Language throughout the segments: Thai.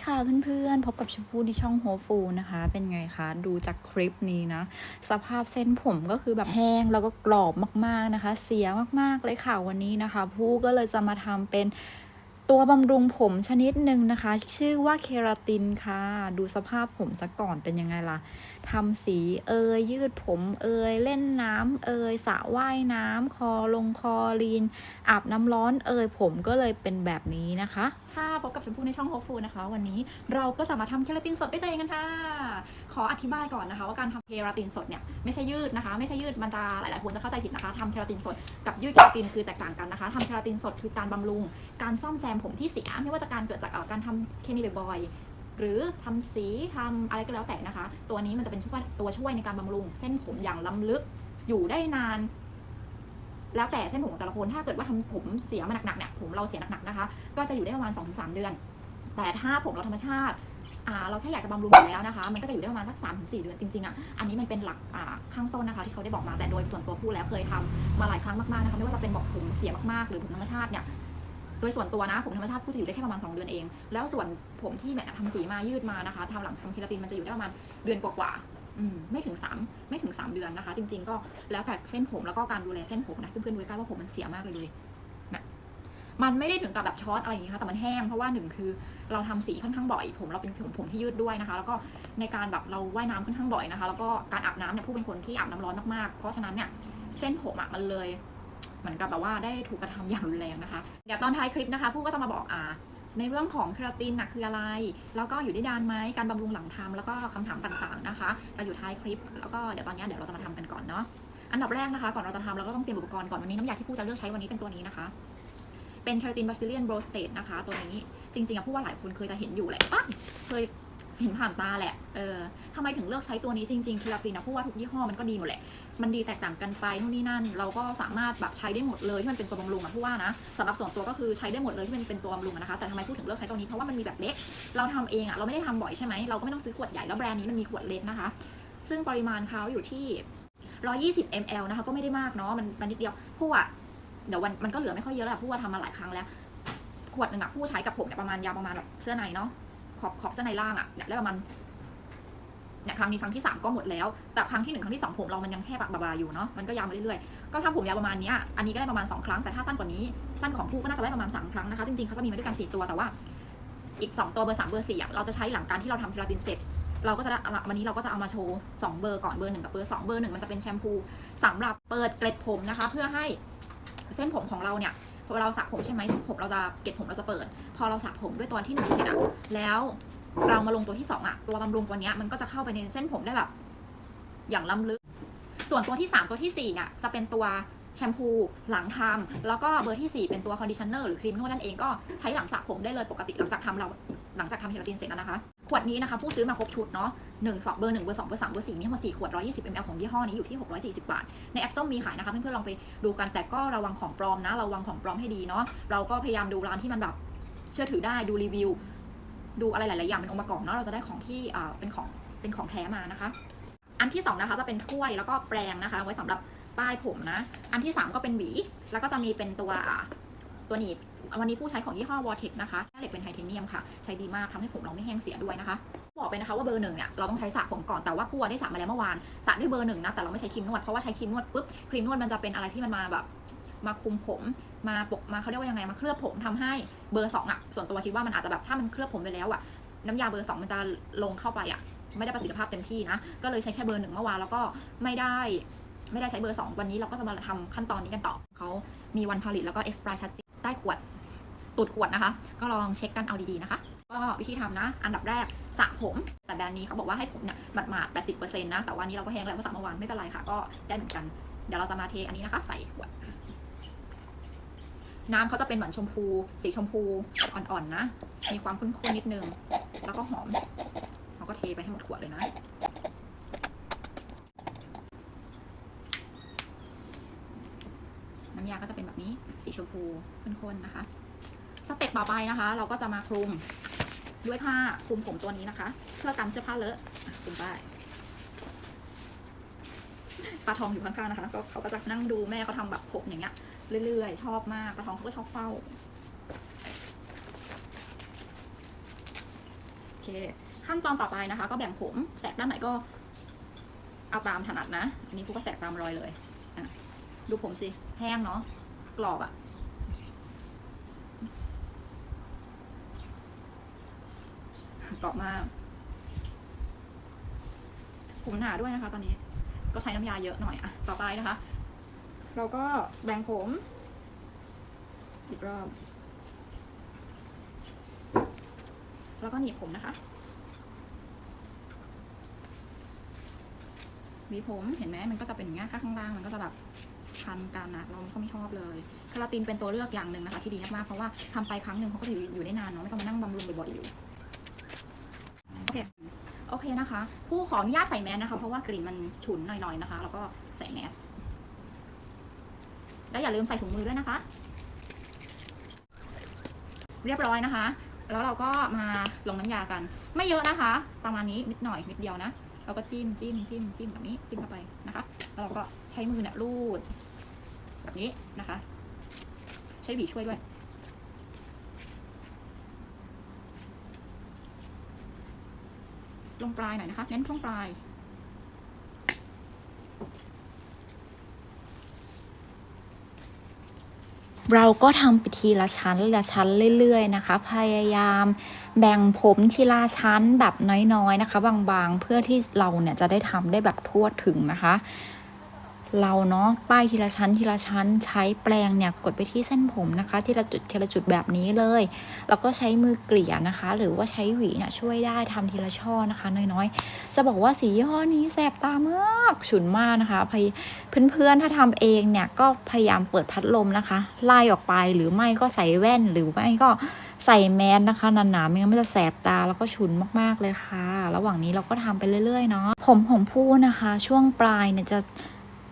ดีค่ะเพื่อนๆ พบกับชมพู่ในช่องโฮฟูนะคะ เป็นไงคะ ดูจากคลิปนี้นะ สภาพเส้นผมก็คือแบบแห้งแล้วก็กรอบมากๆนะคะ เสียมากๆเลยค่ะวันนี้นะคะ ผู้ก็เลยจะมาทำเป็นตัวบำรุงผมชนิดหนึ่งนะคะ ชื่อว่าเคราตินค่ะ ดูสภาพผมซะก่อนเป็นยังไงล่ะ ทำสีเอยยืดผมเอยเล่นน้ำเอยสระว่ายน้ำคอลงคอลีนอาบน้ำร้อนเอยผมก็เลยเป็นแบบนี้นะคะค่ะพบกับชมพู่ในช่องโฮฟูนะคะ วันนี้เราก็จะมาทำเคราตินสดด้วยตัวเองกันค่ะ ขออธิบายก่อนนะคะ ว่าการทำเคราตินสดเนี่ยไม่ใช่ยืดนะคะ ไม่ใช่ยืดมันจะหลายๆคนจะเข้าใจผิดนะคะทำเคราตินสดกับยืดเคราตินคือแตกต่างกันนะคะทำเคราตินสดคือการบำรุง การซ่อมแซมผมที่เสียไม่ว่าจะการเกิดจากเอ่อการทำเคมีบ่อยๆ หรือทำสีทำอะไรก็แล้วแต่นะคะ ตัวนี้มันจะเป็นช่วยตัวช่วยในการบำรุง เส้นผมอย่างล้ำลึกอยู่ได้นาน แล้วแต่เส้นผมของแต่ละคนถ้าเกิดว่าทำผมเสียมาหนักๆเนี่ยผมเราเสียหนักๆนะคะ ก็จะอยู่ได้ประมาณ2-3 เดือน แต่ถ้าผมเราธรรมชาติเราแค่อยากจะบำรุงอยู่แล้วนะคะ มันก็จะอยู่ได้ประมาณสัก3-4เดือนจริงๆอะ อันนี้มันเป็นหลักข้างต้นนะคะ ที่เขาได้บอกมา แต่โดยส่วนตัวผู้แล้วเคยทำมาหลายครั้งมากๆนะคะ ไม่ว่าจะเป็นบอกผมเสียมากๆ หรือผมธรรมชาติเนี่ย โดยส่วนตัวนะผมธรรมชาติผู้จะอยู่ได้แค่ประมาณ 2 เดือนเอง แล้วส่วนผมที่แบบทำสีมายืดมานะคะทำหลังทำเคราตินมันจะอยู่ได้ประมาณเดือนกว่าๆไม่ถึง 3 ไม่ถึง 3 เดือนนะคะ จริง ๆ ก็แล้วแต่เส้นผมแล้วก็การดูแลเส้นผมนะเพื่อนๆดูใกล้ว่าผมมันเสียมากเลยเลยนะมันไม่ได้ถึงกับแบบช็อตอะไรอย่างนี้ค่ะแต่มันแห้งเพราะว่าหนึ่งคือเราทำสีค่อนข้างบ่อย ผมเราเป็นผมผมที่ยืดด้วยนะคะ แล้วก็ในการแบบเราว่ายน้ำค่อนข้างบ่อยนะคะ แล้วก็การอาบน้ำเนี่ยผู้เป็นคนที่อาบน้ำร้อนมากๆเพราะฉะนั้นเนี่ยเส้นผมอะมันเลย เหมือนกับแบบว่าได้ถูกกระทำอย่างรุนแรงนะคะ เดี๋ยวตอนท้ายคลิปนะคะผู้ก็จะมาบอกอ่าในเรื่องของเคราตินนะคืออะไร แล้วก็อยู่ได้นานไหมการบำรุงหลังทำแล้วก็คำถามต่างๆนะคะ จะอยู่ท้ายคลิป แล้วก็เดี๋ยวตอนนี้เดี๋ยวเราจะมาทำกันก่อนเนาะ อันดับแรกนะคะ ก่อนเราจะทำเราก็ต้องเตรียมอุปกรณ์ก่อนวันนี้น้ำยาที่ผู้จะเลือกใช้วันนี้เป็นตัวนี้นะคะ เป็นเคราตินบาซิเลียนโบรสเตตนะคะ ตัวนี้จริงๆอะผู้ว่าหลายคนเคยจะเห็นอยู่แหละอ๊ะเคยเห็นผ่านตาแหละ เออทำไมถึงเลือกใช้ตัวนี้จริงๆเคราตินนะผู้ว่าทุกยี่ห้อมันก็ดีหมดแหละมันดีแตกต่างกันไปนู่นนี่นั่น เราก็สามารถแบบใช้ได้หมดเลยที่มันเป็นตัวบำรุงอะผู้ว่านะสำหรับส่วนตัวก็คือใช้ได้หมดเลยที่มันเป็นตัวบำรุงนะคะแต่ทำไมพูดถึงเลือกใช้ตัวนี้เพราะว่ามันมีแบบเล็ก เราทำเองอะเราไม่ได้ทำบ่อยใช่ไหมเราก็ไม่ต้องซื้อขวดใหญ่แล้วแบรนด์นี้มันมีขวดเล็กนะคะ ซึ่งปริมาณเขาอยู่ที่ 120 ml นะคะก็ไม่ได้มากเนาะมันมันนิดเดียวผู้ว่าเดี๋ยววันมันก็เหลือไม่ค่อยเยอะแล้วผู้ว่าทำมาหลายครั้งแล้ว ขวดหนึ่งอะผู้ใช้กับผมเนี่ยประมาณยาวประมาณแบบเสื้อในเนาะขอบขอบเสื้อในล่างอะเนี่ยได้ประมาณ เนี่ยครั้งนี้ครั้งที่ 3 ก็หมดแล้ว แต่ครั้งที่ 1 ครั้งที่ 2 ผมเรามันยังแค่บาอยู่เนาะมันก็ยาวมาเรื่อยๆ ก็ถ้าผมยาวประมาณนี้อันนี้ก็ได้ประมาณ 2 ครั้งแต่ถ้าสั้นกว่านี้สั้นของผู้ก็น่าจะได้ประมาณ 3 ครั้งนะคะจริงๆเขาจะมีมาด้วยกัน 4 ตัวแต่ว่า อีก 2 ตัวเบอร์ 3 เบอร์4อะเราจะใช้หลังการที่เราทำเคราตินเสร็จ เราก็จะวันนี้เราก็จะเอามาโชว์2เบอร์ก่อนเบอร์หนึ่งกับเบอร์2เบอร์หนึ่งมันจะเป็นแชมพูสำหรับเปิดเกล็ดผมนะคะ เพื่อให้เส้นผมของเราเนี่ยพอเราสระผมใช่ไหมผมเราจะเกล็ดผมเราจะเปิด พอเราสระผมด้วยตัวที่หนึ่งเสร็จอะแล้ว เรามาลงตัวที่สองอะตัวบำรุงตัวเนี้ยมันก็จะเข้าไปในเส้นผมได้แบบ อย่างล้ำลึก ส่วนตัวที่ 3 ตัวที่4เนี่ยจะเป็นตัวแชมพูหลังทำแล้วก็เบอร์ที่ 4 เป็นตัวคอนดิชเนอร์หรือครีมนวดนั่นเองก็ใช้หลังสระผมได้เลยปกติหลังจากทำเราหลังจากทำเคราตินเสร็จแล้วนะคะ ขวดนี้นะคะ ผู้ซื้อมาครบชุดเนาะหนึ่งสองเบอร์หนึ่งเบอร์สองเบอร์สามเบอร์สี่มีทั้งหมดสี่ขวดร้อยยี่สิบมลของยี่ห้อนี้อยู่ที่หกร้อยสี่สิบบาท ในแอปส้มมีขายนะคะ เพื่อนๆลองไปดูกันแต่ก็ระวังของปลอมนะ ระวังของปลอมให้ดีเนาะเราก็พยายามดูร้านที่มันแบบเชื่อถือได้ดูรีวิว ดูอะไรหลาย ๆ อย่างเป็นองค์ประกอบเนาะเราจะได้ของที่เป็นของเป็นของแท้มานะคะ อันที่สองนะคะจะเป็นถ้วยแล้วก็แปรงนะคะ ไว้สำหรับป้ายผมนะ อันที่สามก็เป็นหวี แล้วก็จะมีเป็นตัวอ่าตัวหนีบวันนี้ผู้ใช้ของยี่ห้อ Vortex นะคะแม่เหล็กเป็นไทเทเนียมค่ะ ใช้ดีมากทำให้ผมเราไม่แห้งเสียด้วยนะคะ บอกไปนะคะว่าเบอร์หนึ่งเนี่ยเราต้องใช้สระผมก่อน แต่ว่าผู้ได้สระมาแล้วเมื่อวานสระด้วยเบอร์หนึ่งนะ แต่เราไม่ใช้ครีมนวด เพราะว่าใช้ครีมนวดปุ๊บ ครีมนวดมันจะเป็นอะไรที่มันมาแบบ มาคุมผมมาปกมาเขาเรียกว่ายังไงมาเคลือบผมทำให้เบอร์สองอะส่วนตัวคิดว่ามันอาจจะแบบถ้ามันเคลือบผมไปแล้วอะน้ำยาเบอร์สองมันจะลงเข้าไปอะไม่ได้ประสิทธิภาพเต็มที่นะ ก็เลยใช้แค่เบอร์หนึ่งเมื่อวานแล้วก็ไม่ได้ไม่ได้ใช้เบอร์สองวันนี้เราก็จะมาทำขั้นตอนนี้กันต่อเขามีวันผลิตแล้วก็ expire ชัดเจนใต้ขวดตูดขวดนะคะ ก็ลองเช็คกันเอาดีๆนะคะ ก็วิธีทำนะ อันดับแรกสระผม แต่แบรนด์นี้เขาบอกว่าให้ผมเนี่ยหมาดๆ80%นะ แต่วันนี้เราก็แห้งแล้วเพราะสระเมื่อวานไม่เป็นไรค่ะ ก็ได้เหมือนกัน เดี๋ยวเราจะมาเทอันนี้นะคะ ใส่ขวด น้ำเขาจะเป็นเหมือนชมพู สีชมพูอ่อนๆนะ มีความข้นๆนิดนึง แล้วก็หอมเราก็เทไปให้หมดขวดเลยนะ น้ำยาก็จะเป็นแบบนี้สีชมพูข้นๆนะคะ สเต็ปต่อไปนะคะ เราก็จะมาคลุมด้วยผ้าคลุมผมตัวนี้นะคะ เพื่อกันเสื้อผ้าเลอะอะคลุมไปปลาทองอยู่ข้างๆนะคะก็เขาก็จะนั่งดูแม่เขาทำแบบผมอย่างเงี้ย เรื่อยๆ ชอบมากปลาทองเขาก็ชอบเฝ้า โอเค ขั้นตอนต่อไปนะคะ ก็แบ่งผมแสกด้านไหนก็เอาตามถนัดนะ อันนี้พวกก็แสกตามรอยเลย อะ ดูผมสิ แห้งเนาะ กรอบอะกรอบมาก ผมหนาด้วยนะคะ ตอนนี้ ก็ใช้น้ำยาเยอะหน่อยอะต่อไปนะคะ เราก็แบ่งผม อีกรอบ แล้วก็หนีบผมนะคะหวีผมเห็นไหมมันก็จะเป็นอย่างเงี้ข้างล่างมันก็จะแบบชันกันนะเราก็ไม่ชอบเลยคาราตินเป็นตัวเลือกอย่างหนึ่งนะคะ ที่ดีมากๆเพราะว่าทำไปครั้งหนึ่งเขาก็จะอยู่อยู่ได้นานเนาะไม่ต้องมานั่งบำรุงบ่อยๆอยู่โอเคโอเคนะคะ ผู้ขออนุญาตใส่แมสนะคะ เพราะว่ากลิ่นมันฉุนหน่อยๆนะคะ แล้วก็ใส่แมส แล้วอย่าลืมใส่ถุงมือด้วยนะคะ เรียบร้อยนะคะ แล้วเราก็มาลงน้ำยากัน ไม่เยอะนะคะ ประมาณนี้นิดหน่อยนิดเดียวนะเราก็จิ้มจิ้มจิ้มจิ้มแบบนี้จิ้มเข้าไปนะคะแล้วเราก็ใช้มือเนี่ยรูด แบบนี้นะคะ ใช้หวีช่วยด้วยลงปลายหน่อยนะคะ เน้นช่วงปลาย เราก็ทำไปทีละชั้นละชั้นเรื่อยๆนะคะ พยายามแบ่งผมทีละชั้นแบบน้อยๆนะคะ บางๆ เพื่อที่เราเนี่ยจะได้ทำได้แบบทั่วถึงนะคะ เราเนาะป้ายทีละชั้นทีละชั้น ใช้แปรงเนี่ยกดไปที่เส้นผมนะคะ ทีละจุดทีละจุดแบบนี้เลย แล้วก็ใช้มือเกลี่ยนะคะ หรือว่าใช้หวีเนี่ยช่วยได้ทำทีละช่อนะคะ น้อยๆ จะบอกว่าสียี่ห้อนี้แสบตามากฉุนมากนะคะพเพื่อนๆถ้าทำเองเนี่ยก็พยายามเปิดพัดลมนะคะ ไล่ออกไปหรือไม่ก็ใส่แว่นหรือไม่ก็ใส่แมสนะคะหนาๆไม่งั้นมันจะแสบตาแล้วก็ฉุนมากๆเลยค่ะ ระหว่างนี้เราก็ทำไปเรื่อยๆเนาะผมของผู้นะคะ ช่วงปลายเนี่ยจะ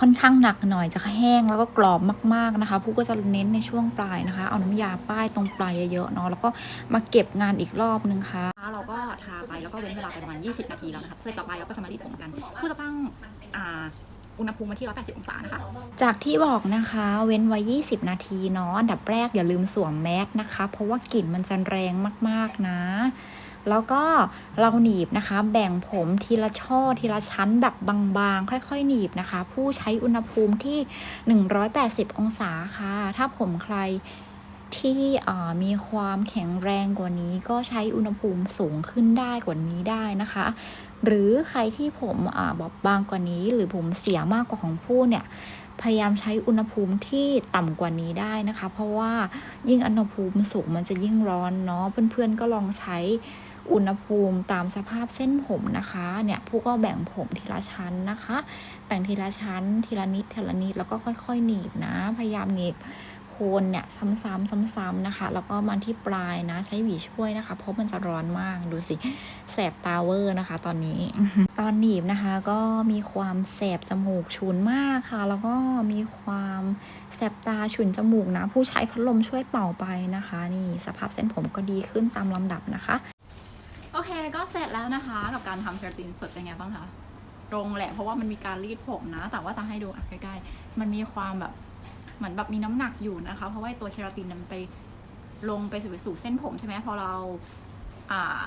ค่อนข้างหนักหน่อยจะแห้งแล้วก็กรอบมากๆนะคะผู้ก็จะเน้นในช่วงปลายนะคะ เอาน้ำยาป้ายตรงปลายเยอะๆเนาะแล้วก็มาเก็บงานอีกรอบนึงค่ะเราก็ทาไปแล้วก็เว้นเวลาไปประมาณ 20 นาทีแล้วนะคะเสร็จต่อไปเราก็จะมารีดผมกันเพื่อจะตั้งอ่าอุณหภูมิมาที่ 180 องศานะคะ จากที่บอกนะคะ เว้นไว้ 20 นาทีเนาะ อันดับแรกอย่าลืมสวมแมสนะคะ เพราะว่ากลิ่นมันจะแรงมาก ๆ นะ แล้วก็เราหนีบนะคะ แบ่งผมทีละช่อทีละชั้นแบบบางๆ ค่อยๆ หนีบนะคะ ผู้ใช้อุณหภูมิที่ 180 องศาค่ะ ถ้าผมใครที่มีความแข็งแรงกว่านี้ ก็ใช้อุณหภูมิสูงขึ้นได้กว่านี้ได้นะคะ หรือใครที่ผมอ่าบอบบางกว่านี้ หรือผมเสียมากกว่าของผู้เนี่ยพยายามใช้อุณหภูมิที่ต่ำกว่านี้ได้นะคะ เพราะว่ายิ่งอุณหภูมิสูงมันจะยิ่งร้อนเนาะเพื่อนๆก็ลองใช้ อุณหภูมิตามสภาพเส้นผมนะคะเนี่ยผู้ก็แบ่งผมทีละชั้นนะคะ แบ่งทีละชั้น ทีละนิดทีละนิดแล้วก็ค่อยๆหนีบนะ พยายามหนีบโคนเนี่ยซ้ำๆซ้ำๆนะคะ แล้วก็มาที่ปลายนะ ใช้หวีช่วยนะคะ เพราะมันจะร้อนมากดูสิแสบตาเวอร์นะคะ ตอนนี้ ตอนหนีบนะคะก็มีความแสบจมูกฉุนมากค่ะ แล้วก็มีความแสบตาฉุนจมูกนะ ผู้ใช้พัดลมช่วยเป่าไปนะคะ นี่สภาพเส้นผมก็ดีขึ้นตามลำดับนะคะ โอเคก็เสร็จแล้วนะคะ กับการทำเคราตินสดเป็นไงบ้างคะตรงแหละเพราะว่ามันมีการรีดผมนะ แต่ว่าจะให้ดูอะใกล้ๆมันมีความแบบเหมือนแบบมีน้ำหนักอยู่นะคะ เพราะว่าตัวเคราตินมันไปลงไปสู่สู่เส้นผมใช่ไหมพอเราอ่า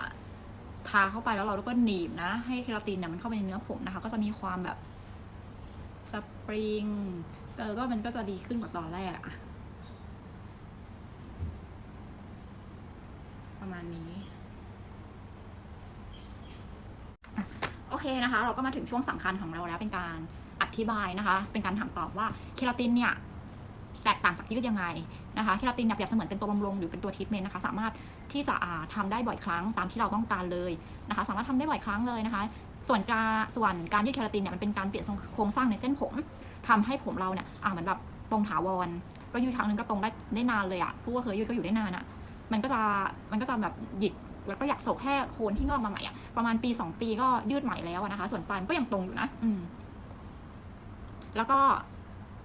ทาเข้าไปแล้วเราก็หนีบนะ ให้เคราตินเนี่ยมันเข้าไปในเนื้อผมนะคะ ก็จะมีความแบบสปริงเออก็มันก็จะดีขึ้นกว่าตอนแรกอะประมาณนี้ โอเค นะคะ เราก็มาถึงช่วงสำคัญของเราแล้วเป็นการอธิบายนะคะ เป็นการถามตอบว่าเคราตินเนี่ยแตกต่างจากยืดยังไงนะคะเคราตินเนี่ยเปรียบเสมือนเป็นตัวบำรุงหรือเป็นตัวทรีทเมนต์นะคะ สามารถที่จะาทำได้บ่อยครั้งตามที่เราต้องการเลยนะคะ สามารถทำได้บ่อยครั้งเลยนะคะ ส่วนการส่วนการยืดเคราตินเนี่ยมันเป็นการเปลี่ยนโครงสร้างในเส้นผมทำให้ผมเราเนี่ยอ่าเหมือนแบบตรงถาวรก็ยืดครั้งนึงก็ตรงได้ได้นานเลยอะผู้ว่าเคยยืดก็อยู่ได้นานอะมันก็จะมันก็จะแบบหยิก แล้วก็อยากโศกแค่โคนที่งอกมาใหม่อะประมาณปีสองปีก็ยืดใหม่แล้วอะนะคะ ส่วนปลายมันก็ยังตรงอยู่นะอืมแล้วก็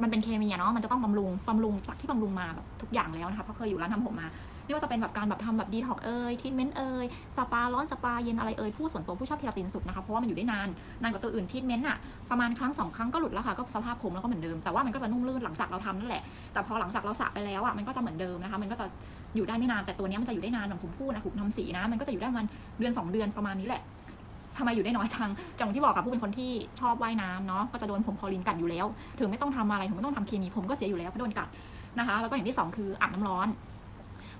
มันเป็นเคมีอะเนาะมันจะต้องบำรุงบำรุงจากที่บำรุงมาแบบทุกอย่างแล้วนะคะเพราะเคยอยู่ร้านทำผมมาไม่ว่าจะเป็นแบบการแบบทำแบบดีท็อกเอยทรีทเมนต์เอยสปาร้อนสปาเย็นอะไรเอยผู้ส่วนตัวผู้ชอบเคราตินสุดนะคะเพราะว่ามันอยู่ได้นานนานกว่าตัวอื่นทรีทเมนต์อะประมาณครั้งสองครั้งก็หลุดแล้วค่ะก็สภาพผมแล้วก็เหมือนเดิมแต่ว่ามันก็จะนุ่มลื่นหลังจากเราทำนั่นแหละแต่พอหลังจากเราสระไปแล้วอะมันก็จะเหมือนเดิมนะคะ มันก็จะ อยู่ได้ไม่นานแต่ตัวนี้มันจะอยู่ได้นานอย่างผมพูดนะผมทำสีนะ มันก็จะอยู่ได้ประมันเดือนสองเดือนประมาณนี้แหละทำไมอยู่ได้น้อยจังจังที่บอกค่ะผู้เป็นคนที่ชอบว่ายน้ำเนาะก็จะโดนผมคอรีนกัดอยู่แล้ว ถึงไม่ต้องทำอะไรถึงไม่ต้องทำเคมีผมก็เสียอยู่แล้วเพราะโดนกัดนะคะ แล้วก็อย่างที่สองคืออาบน้ำร้อน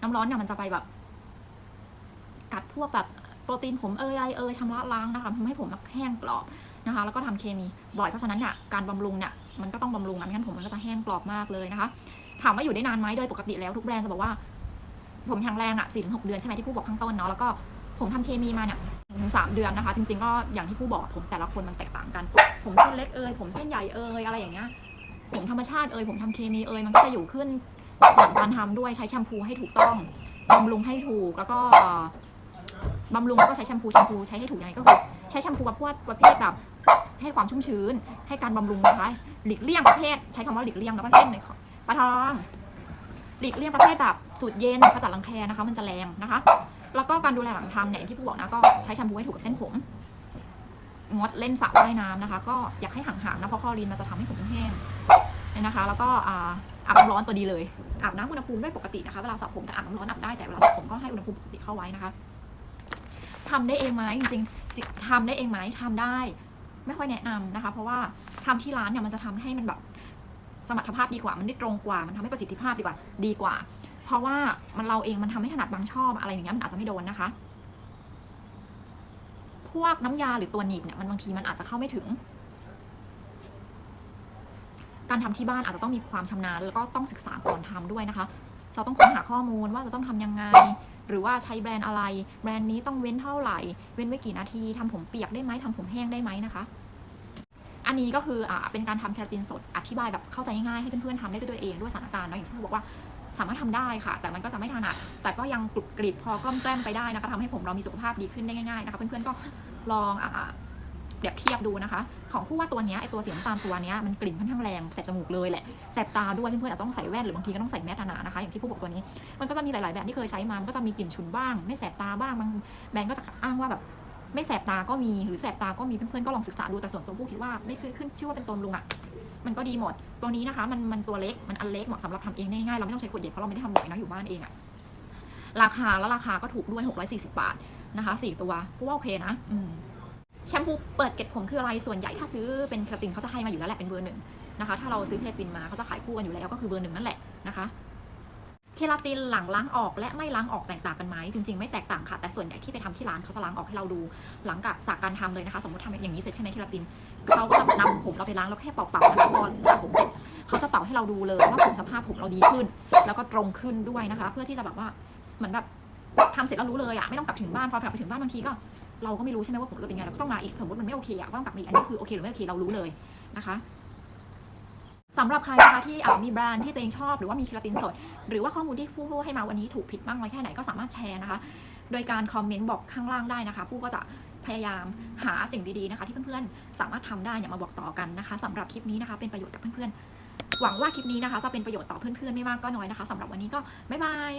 น้ำร้อนเนี่ยมันจะไปแบบ กัดพวกแบบโปรตีนผมเอยอะไรเอยชำระล้างนะคะทำให้ผมแห้งกรอบนะคะ แล้วก็ทำเคมีบ่อยเพราะฉะนั้นเนี่ยการบำรุงเนี่ยมันก็ต้องบำรุงนะไม่งั้นผมมันก็จะแห้งกรอบมากเลยนะคะ ถามว่าอยู่ได้นานไหมโดยปกติแล้วทุกแบรนด์จะบอกว่า ผมแข็งแรงอะสี่ถึงหกเดือนใช่ไหมที่ผู้บอกข้างต้นเนาะแล้วก็ผมทำเคมีมาเนี่ยถึงสามเดือนนะคะ จริงๆก็อย่างที่ผู้บอกผมแต่ละคนมันแตกต่างกัน ผมเส้นเล็กเอยผมเส้นใหญ่เอยอะไรอย่างเงี้ยผมธรรมชาติเอยผมทำเคมีเอยมันก็จะอยู่ขึ้นก่อนการทำด้วยใช้แชมพูให้ถูกต้องบำรุงให้ถูกแล้วก็บำรุงแล้วก็ใช้แชมพูแชมพูใช้ให้ถูกยังไงก็คือใช้แชมพูประเภทประเภทแบบให้ความชุ่มชื้น ให้การบำรุงนะคะหลีกเลี่ยงประเภทใช้คำว่าหลีกเลี่ยงนะประเภทไหนปลาทอง หลีกเลี่ยงประเภทแบบสูตรเย็นขจัดรังแคนะคะมันจะแรงนะคะ แล้วก็การดูแลหลังทำเนี่ยอย่างที่ผู้บอกนะก็ใช้แชมพูให้ถูกกับเส้นผมงดเล่นสระว่ายน้ำนะคะ ก็อยากให้ห่างๆนะเพราะคลอรีนมันจะทำให้ผมแห้งเนี่ยนะคะ แล้วก็อ่าอาบน้ำร้อนตัวดีเลยอาบน้ำอุณหภูมิด้วยปกตินะคะเวลาสระผมแต่อาบน้ำร้อนอาบได้แต่เวลาสระผมก็ให้อุณหภูมิปกติเข้าไว้นะคะทำได้เองไหมจริงๆจริงทำได้เองไหมทำได้ ไม่ค่อยแนะนำนะคะ เพราะว่าทำที่ร้านเนี่ยมันจะทำให้มันแบบ สมรรถภาพดีกว่า มันได้ตรงกว่า มันทำให้ประสิทธิภาพดีกว่า ดีกว่า เพราะว่ามันเราเองมันทำให้ถนัดบางชอบอะไรอย่างเงี้ยมันอาจจะไม่โดนนะคะ พวกน้ำยาหรือตัวหนีบเนี่ยมันบางทีมันอาจจะเข้าไม่ถึง การทำที่บ้านอาจจะต้องมีความชำนาญ แล้วก็ต้องศึกษาก่อนทำด้วยนะคะ เราต้องค้นหาข้อมูลว่าจะต้องทำยังไง หรือว่าใช้แบรนด์อะไร แบรนด์นี้ต้องเว้นเท่าไหร่ เว้นไว้กี่นาทีทำผมเปียกได้ไหมทำผมแห้งได้ไหมนะคะ อันนี้ก็คืออ่าเป็นการทำเคราตินสดอธิบายแบบเข้าใจง่ายๆให้เพื่อนๆทำได้ด้วยตัวเองด้วยสถานการณ์เนาะอย่างที่ผู้บอกว่าสามารถทำได้ค่ะ แต่มันก็จะไม่ถนัดแต่ก็ยังกรุบกริบพอกล้อมแกล้มไปได้นะคะทำให้ผมเรามีสุขภาพดีขึ้นได้ง่ายๆนะคะเพื่อนๆก็ลองอ่าเปรียบเทียบดูนะคะ ของผู้ว่าตัวนี้ไอตัวเสีน้ำตาลตัวนี้มันกลิ่นค่อนข้างแรงแสบจมูกเลยแหละแสบตาด้วยเพื่อนๆอาจจะต้องใส่แว่นหรือบางทีก็ต้องใส่แมสหนานะคะ อย่างที่ผู้บอกตัวนี้ มันก็จะมีหลายๆแบบที่เคยใช้มามันก็จะมีกลิ่นฉุนบ้าง ไม่แสบตาบ้างบางแบรนด์ก็จะอ้างว่าแบบ ไม่แสบตาก็มีหรือแสบตาก็มีเพื่อนๆก็ลองศึกษาดูแต่ส่วนตัวผู้คิดว่าไม่ขึ้นขึ้นชื่อว่าเป็นตนลุงอะ่ะมันก็ดีหมด ตัวนี้นะคะ มันมันตัวเล็กมันอันเล็กเหมาะสำหรับทำเองได้ง่ายเราไม่ต้องใช้ขวดใหญ่เพราะเราไม่ได้ทำบ่อยนะอยู่บ้านเองอะ่ะราคาแล้วราคาก็ถูกด้วย 640 บาทนะคะสี่ตัวผู้ว่าโอเคนะอืมแชมพูเปิดเก็บผมคืออะไรส่วนใหญ่ถ้าซื้อเป็นเคราตินเขาจะให้มาอยู่แล้วแหละเป็นเบอร์หนึ่งนะคะ ถ้าเราซื้อเคราตินมาเขาจะขายคู่กันอยู่แล้วก็คือเบอร์หนึ่งนั่นแหละนะคะ เคราตินหลังล้างออกและไม่ล้างออกแตกต่างกันไหมจริงๆไม่แตกต่างค่ะแต่ส่วนใหญ่ที่ไปทำที่ร้านเขาจะล้างออกให้เราดู หลังจากจากการทำเลยนะคะ สมมติทำอย่างนี้เสร็จใช่ไหมเคราตินเขาก็จะนำผมเราไปล้างแล้วแค่เป่าๆนะคะพอสระผมเสร็จเขาจะเป่าให้เราดูเลยว่าผมสภาพผมเราดีขึ้น แล้วก็ตรงขึ้นด้วยนะคะ เพื่อที่จะแบบว่าเหมือนแบบทำเสร็จแล้วรู้เลยอะไม่ต้องกลับถึงบ้านพอกลับไปถึงบ้านบางทีก็เราก็ไม่รู้ใช่ไหมว่าผมเราเป็นไงเราก็ต้องมาอีกสมมติมันไม่โอเคอะก็ต้องกลับมาอีกอันนี้คือโอเคหรือไม่โอเคเรารู้เลยนะคะ สำหรับใครนะคะที่อาจมีแบรนด์ที่ตัวเองชอบหรือว่ามีเคราตินสด หรือว่าข้อมูลที่ผู้พูดให้มาวันนี้ถูกผิดมากน้อยแค่ไหนก็สามารถแชร์นะคะ โดยการคอมเมนต์บอกข้างล่างได้นะคะ ผู้ก็จะพยายามหาสิ่งดีๆนะคะ ที่เพื่อนๆสามารถทำได้เนี่ยมาบอกต่อกันนะคะสำหรับคลิปนี้นะคะ เป็นประโยชน์กับเพื่อนๆหวังว่าคลิปนี้นะคะจะเป็นประโยชน์ต่อเพื่อนๆไม่มากก็น้อยนะคะสำหรับวันนี้ก็บ๊ายบาย